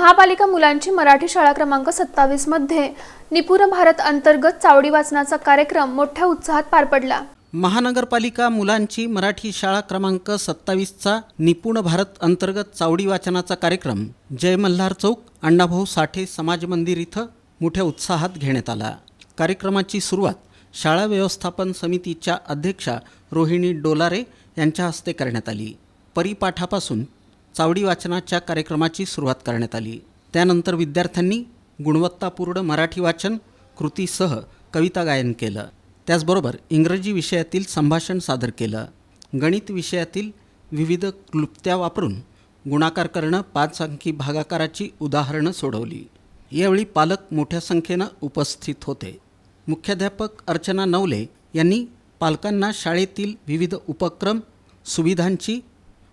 महापालिका मुलांची मराठी शाळा क्रमांक सत्तावीसमध्ये निपुण भारत अंतर्गत चावडी वाचनाचा कार्यक्रम मोठ्या उत्साहात पार पडला. महानगरपालिका मुलांची मराठी शाळा क्रमांक सत्तावीसचा निपुण भारत अंतर्गत चावडी वाचनाचा कार्यक्रम जय मल्हार चौक अण्णाभाऊ साठे समाज मंदिर इथं मोठ्या उत्साहात घेण्यात आला. कार्यक्रमाची सुरुवात शाळा व्यवस्थापन समितीच्या अध्यक्षा रोहिणी डोलारे यांच्या हस्ते करण्यात आली. परिपाठापासून चावडी वाचनाच्या कार्यक्रमाची सुरुवात करण्यात आली. त्यानंतर विद्यार्थ्यांनी गुणवत्तापूर्ण मराठी वाचन कृतीसह कविता गायन केलं. त्याचबरोबर इंग्रजी विषयातील संभाषण सादर केलं. गणित विषयातील विविध क्लुप्त्या वापरून गुणाकार करणं पाच अंकी भागाकाराची उदाहरणं सोडवली. यावेळी पालक मोठ्या संख्येनं उपस्थित होते. मुख्याध्यापक अर्चना नवले यांनी पालकांना शाळेतील विविध उपक्रम सुविधांची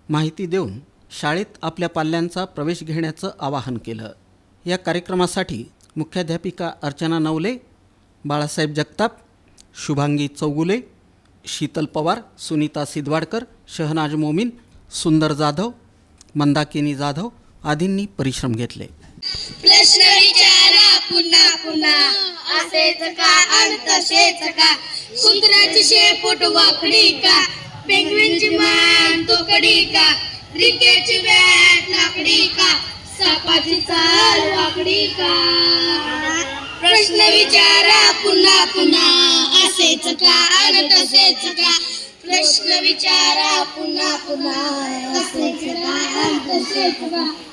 माहिती देऊन शाळेत आपल्या पाल्यांचा प्रवेश घेण्याचं आवाहन केलं. या कार्यक्रमासाठी मुख्याध्यापिका अर्चना नवले बाळासाहेब जगताप शुभांगी चौगुले शीतल पवार सुनीता सिदवाडकर शहनाज मोमीन सुंदर जाधव मंदाकिनी जाधव आदींनी परिश्रम घेतले. प्रश्न विचारा पुन्हा पुन्हा. असेच का आणि तसेच का? कुत्र्याची शेपूट वाकडी का? पेंग्विनची मान तोकडी का? क्रिकेटची बॅट लाकडी का? सापाची चाल वाकडी का? प्रश्न विचारा पुन्हा पुन्हा. असेच का आणि तसेच का? प्रश्न विचारा पुन्हा पुन्हा. असेच का आणि तसेच का?